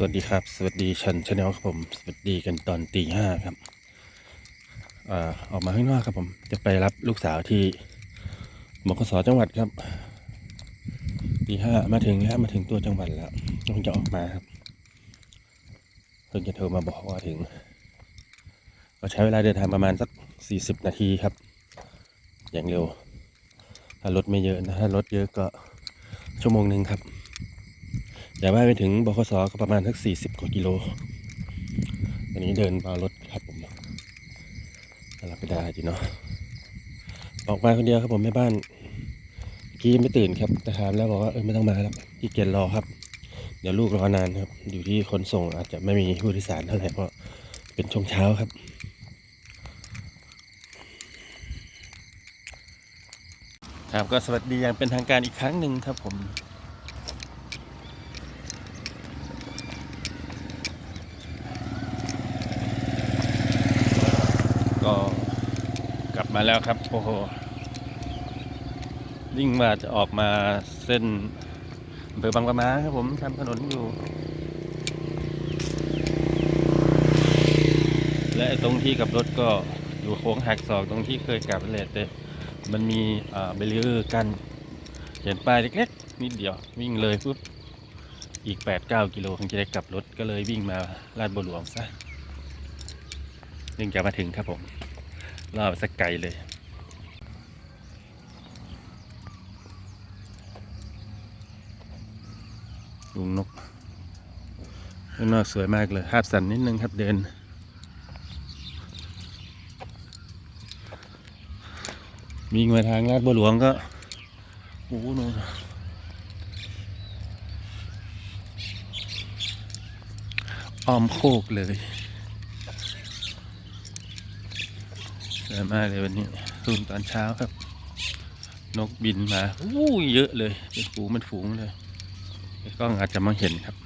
สวัสดีครับ สวัสดีชันชาแนลครับผม สวัสดีกันตอนตีห้าครับเอ่อออกมาข้างนอกครับผม จะไปรับลูกสาวที่บกสจังหวัดครับตีห้ามาถึงแล้วมาถึงตัวจังหวัดแล้วคงจะออกมาครับเพิ่งจะโทรมาบอกว่าถึง ก็ใช้เวลาเดินทางประมาณสักสี่สิบนาทีครับ อย่างเร็ว ถ้ารถไม่เยอะนะถ้ารถเยอะก็ชั่วโมงหนึ่งครับ อย่าว่าไปถึงบขสก็ประมาณสักสี่สิบกว่ากิโลตอนนี้เดินมารถครับผมกำลังไปได้จีเนาะออกมาคนเดียวครับผมแม่บ้านเมื่อกี้ไม่ตื่นครับแต่ถามแล้วบอกว่าเออไม่ต้องมาแล้วที่เกียจรอครับ เดี๋ยวลูกรอนานครับ อยู่ที่ขนส่งอาจจะไม่มีผู้โดยสารเท่าไหร่เพราะเป็นช่วงเช้าครับครับก็สวัสดีอย่างเป็นทางการอีกครั้งหนึ่งครับผม ก็กลับ มาแล้วครับ โอ้โหวิ่งมาจะออกมาเส้นอำเภอบางปะมาครับผมทำถนนอยู่ และตรงที่กับรถก็อยู่โค้งหักศอกตรงที่เคยกลับนั่นแหละแต่มันมีเบรีเออร์กันเห็นป้ายเล็กๆ นิดเดียววิ่งเลยปุ๊บอีก 8-9 กิโลคงจะได้กลับรถก็เลยวิ่งมาลาดบัวหลวงซะนึงจะมาถึงครับผม รอบสักไกลเลยลุงนกข้างนอกสวยมากเลยภาพสันนิดนึงครับเดิน มีมาทางลาดบัวหลวงก็โอ้โหนอ้อมโคกเลย สวยมากเลยวันนี้ตื่นตอนเช้าครับ นกบินมาอู้เยอะเลย เป็นฝูงเป็นฝูงเลยกล้องอาจจะมองเห็นครับ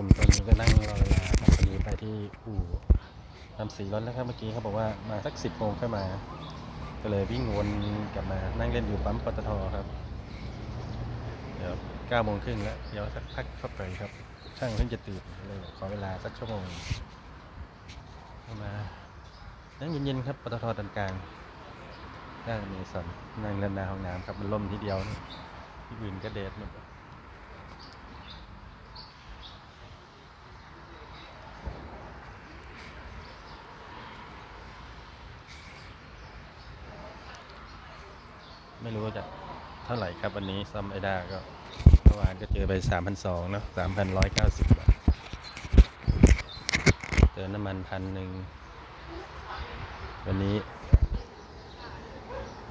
ผมตอนนี้ก็นั่งรอเวลาครับพอดีไปที่อู่ทำ สีรถแล้วครับเมื่อกี้เขาบอกว่ามาสักสิบโมงค่อยมา ก็เลยวิ่งวนกลับมานั่งเล่นอยู่ปั๊มปตทครับเดี๋ยวเก้าโมงครึ่งแล้วเดี๋ยวสักพักเข้าไปครับ ช่างเพิ่งจะตื่นเลยขอเวลาสักชั่วโมงมานั่งเย็นๆครับปตทตันกลางย่งเมซอนนั่งเล่นนาห้องน้ำครับมันล่มทีเดียวนี่ที่อื่นก็เดดหมด ไม่รู้ว่าจะเท่าไหร่ครับวันนี้ซัมไอด้าก็เมื่อวานก็เจอไปสามพันสองเนาะสามพันร้อยเก้าสิบบาทเติมน้ำมันพันหนึ่งวันนี้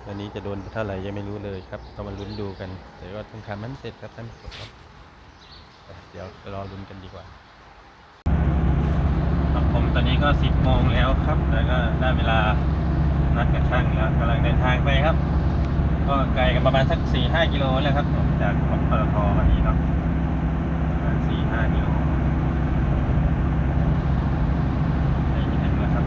วันนี้จะโดนเท่าไหร่ยังไม่รู้เลยครับต้องมาลุ้นดูกันแต่ว่าต้องทำมันเสร็จครับท่านผู้ชมเดี๋ยวรอลุ้นกันดีกว่าครับผมตอนนี้ก็สิบโมงแล้วครับ แล้วก็ได้เวลานัดกับช่างแล้วกำลังเดินทางไปครับ ก็ไกลกันประมาณสักสี่ห้ากิโลแล้วครับผมจากของปตทวันนี้เนาะประมาณสี่ห้ากิโลใกล้จะถึงแล้วครับ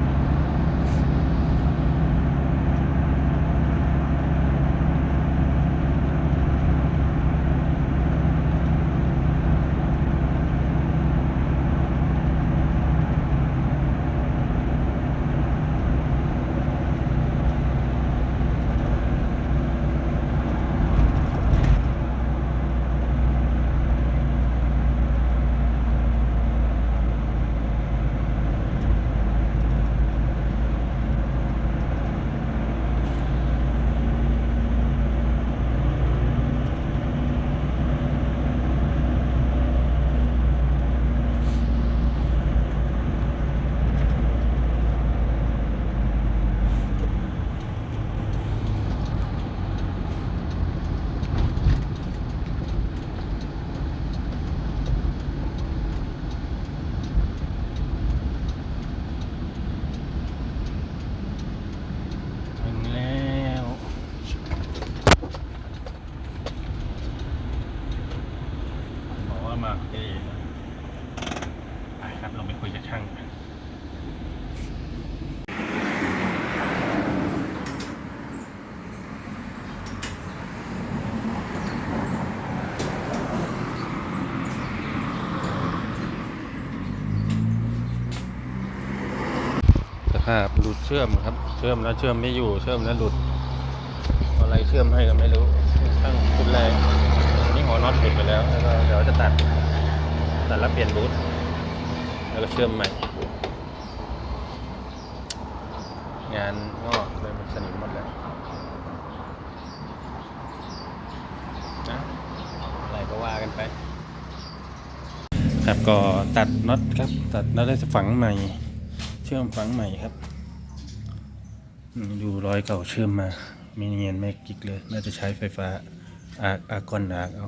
ค ภาพหลุดเชื่อมครับ เชื่อมแล้วเชื่อมไม่อยู่เชื่อมแล้วหลุด อะไรเชื่อมให้ก็ไม่รู้ตั้งชุดแรกนี่หัวน็อตหลุดไปแล้วแล้วก็เดี๋ยวจะตัดตัดแล้วเปลี่ยนบูทแล้วก็เชื่อมใหม่ งานงอกเลยมันสนิมหมดแล้วนะอะไรก็ว่ากันไป ครับก็ตัดน็อตครับ ตัดแล้วได้ฝังใหม่ เชื่อมฝังใหม่ครับดูรอยเก่าเชื่อมมาไม่เนียนไม่กิกเลย น่าจะใช้ไฟฟ้าอากอากอนอากเอา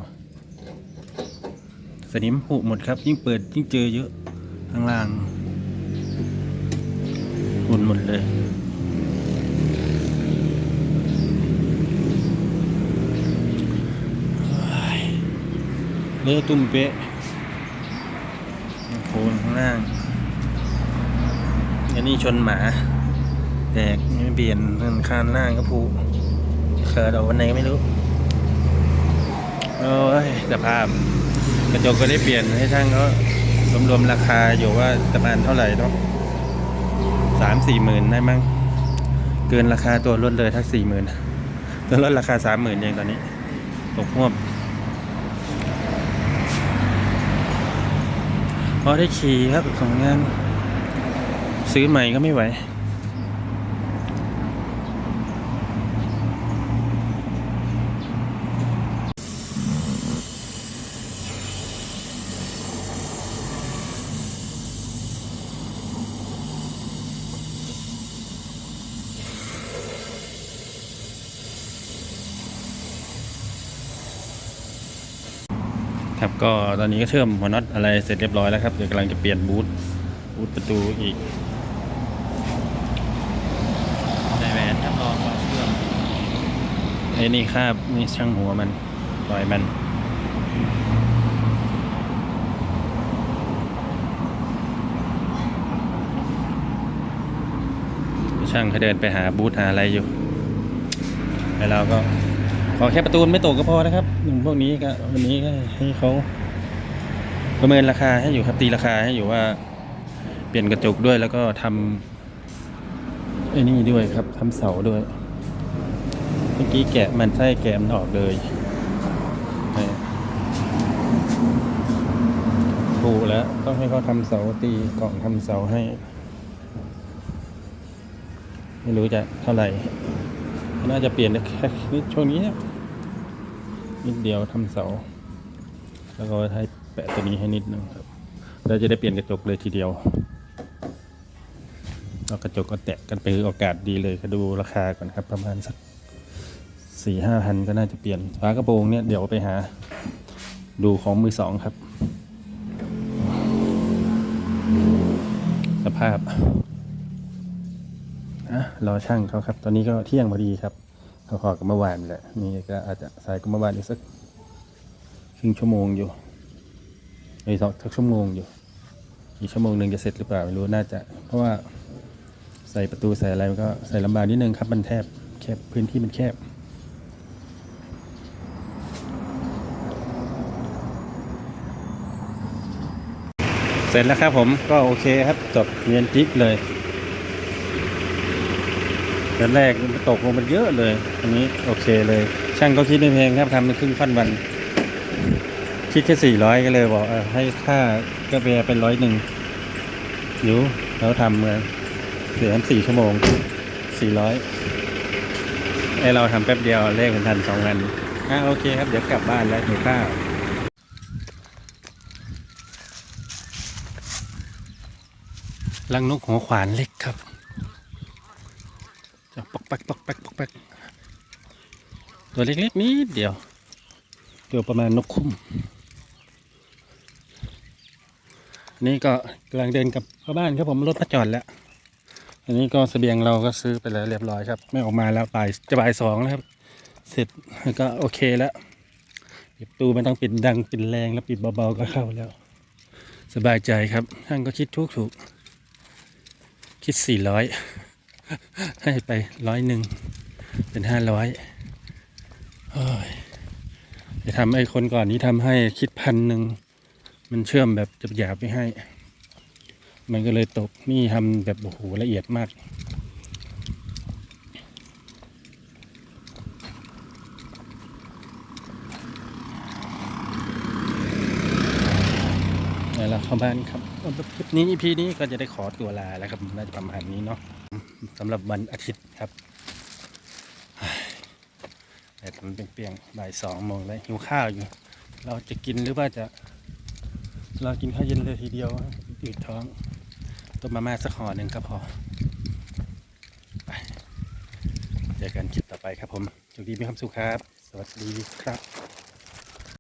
สนิมผุหมดครับ ยิ่งเปิดยิ่งเจอเยอะ ข้างล่างหุ่นหมดเลยเฮ้ยเละตุ้มเป๊ะโคนข้างล่าง อันนี้ชนหมา แตกไม่เปลี่ยนเงินคานล่างก็ผูเกิดเอาวันไหนก็ไม่รู้ โอ้ยสภาพ กระจกก็ได้เปลี่ยนให้ช่างเขารวมๆราคาอยู่ว่าประมาณเท่าไหร่เนาะสามสี่หมื่นได้มั้งเกินราคาตัวรถเลยทักสี่หมื่นตัวรถราคาสามหมื่นเองตอนนี้ ตกห่วบพอได้ขี่ครับสองงาน ซื้อใหม่ก็ไม่ไหว ครับก็ตอนนี้ก็เชื่อมหัวน็อตอะไรเสร็จเรียบร้อยแล้วครับเดี๋ยวกำลังจะเปลี่ยนบูทบูทประตูอีกใส่แหวนครับลองมาเชื่อมไอ้นี่คาบนี่ช่างหัวมันปล่อยมันช่างเขาเดินไปหาบูธหาอะไรอยู่แล้วเราก็ขอแค่ประตูไม่ตกก็พอนะครับหนุ่มพวกนี้ก็วันนี้ก็ให้เขาประเมินราคาให้อยู่ครับตีราคาให้อยู่ว่า เปลี่ยนกระจกด้วยแล้วก็ทำไอ้นี่ด้วยครับทำเสาด้วย มื่อกี้แกะมันไส้แกะมันออกเลยถูกแล้ว ต้องให้เขาทำเสาตีกล่องทำเสาให้ ไม่รู้จะเท่าไหร่ น่าจะเปลี่ยนแค่นิดช่วงนี้นิดเดียวทำเสา แล้วก็ให้แปะตัวนี้ให้นิดนึงครับเราจะได้เปลี่ยนกระจกเลยทีเดียวแล้วกระจกก็แตะกันไปโอกาสดีเลยก็ดูราคาก่อนครับประมาณสัก สี่ห้าพันก็น่าจะเปลี่ยนฝากระโปรงเนี่ยเดี๋ยวไปหา ดูของมือสองครับ สภาพอะรอช่างเขาครับ ตอนนี้ก็เที่ยงพอดีครับเขาขอกับเมื่อวานแหละนี่ก็อาจจะสายกับเมื่อวานอีกสักครึ่งชั่วโมงอยู่ไอ้สองสักชั่วโมงอยู่ อีกชั่วโมงหนึ่งจะเสร็จหรือเปล่าไม่รู้น่าจะ เพราะว่าใส่ประตูใส่อะไรมันก็ใส่ลำบากนิดนึงครับ มันแทบแคบพื้นที่มันแคบ เสร็จแล้วครับผมก็โอเคครับจบเรียนจิ๊กเลยตอนแรกมันตกลงมันเยอะเลยอันนี้โอเคเลย ช่างก็คิดไม่แพงครับทำเป็นครึ่งค่อนวัน คิดแค่สี่ร้อยก็เลยบอกอให้ค่ากาแฟเป็นร้อยหนึ่งอยู่แล้วทำเมือเสียสี่ชั่วโมงสี่ร้อยไอเราทำแป๊บเดียวเลขเป็นพันสองพันอะโอเคครับ เดี๋ยวกลับบ้านแล้วหิวข้าว ลังนกหัวขวานเล็กครับจะปอกแป๊กปอกแป๊กปอกแป๊กตัวเล็กๆนิดเดียว ตัวประมาณนกคุ้ม นี่ก็กำลังเดินกลับเข้าบ้านครับผมรถมาจอดแล้ว อันนี้ก็เสบียงเราก็ซื้อไปแล้วเรียบร้อยครับ ไม่ออกมาแล้วบ่ายจะบ่ายสองแล้วครับ เสร็จก็โอเคแล้วปิดตูไม่ต้องปิดดังปิดแรงแล้วปิดเบาๆก็เข้าแล้ว สบายใจครับช่างก็คิดถูกถูก คิดสี่ร้อยให้ไปร้อยหนึ่งเป็นห้าร้อยจะทำไอ้คนก่อนนี้ทำให้คิดพันหนึ่งมันเชื่อมแบบจับหยาบไปให้ มันก็เลยตกนี่ทำแบบโอ้โหละเอียดมาก นี่เราเข้าบ้านครับคลิปนี้ EP นี้ก็จะได้ขอตัวลาแล้วครับน่าจะประมาณนี้เนาะสำหรับวันอาทิตย์ครับแต่มันเปรียงๆบ่ายสองโมงแล้วหิวข้าวอยู่ เราจะกินหรือว่าจะเรากินข้าวเย็นเลยทีเดียวอืดท้องต้มมาม่าสักห่อหนึ่งก็พอไปเจอกันคลิปต่อไปครับผมโชคดีมีความสุขครับ สวัสดีครับ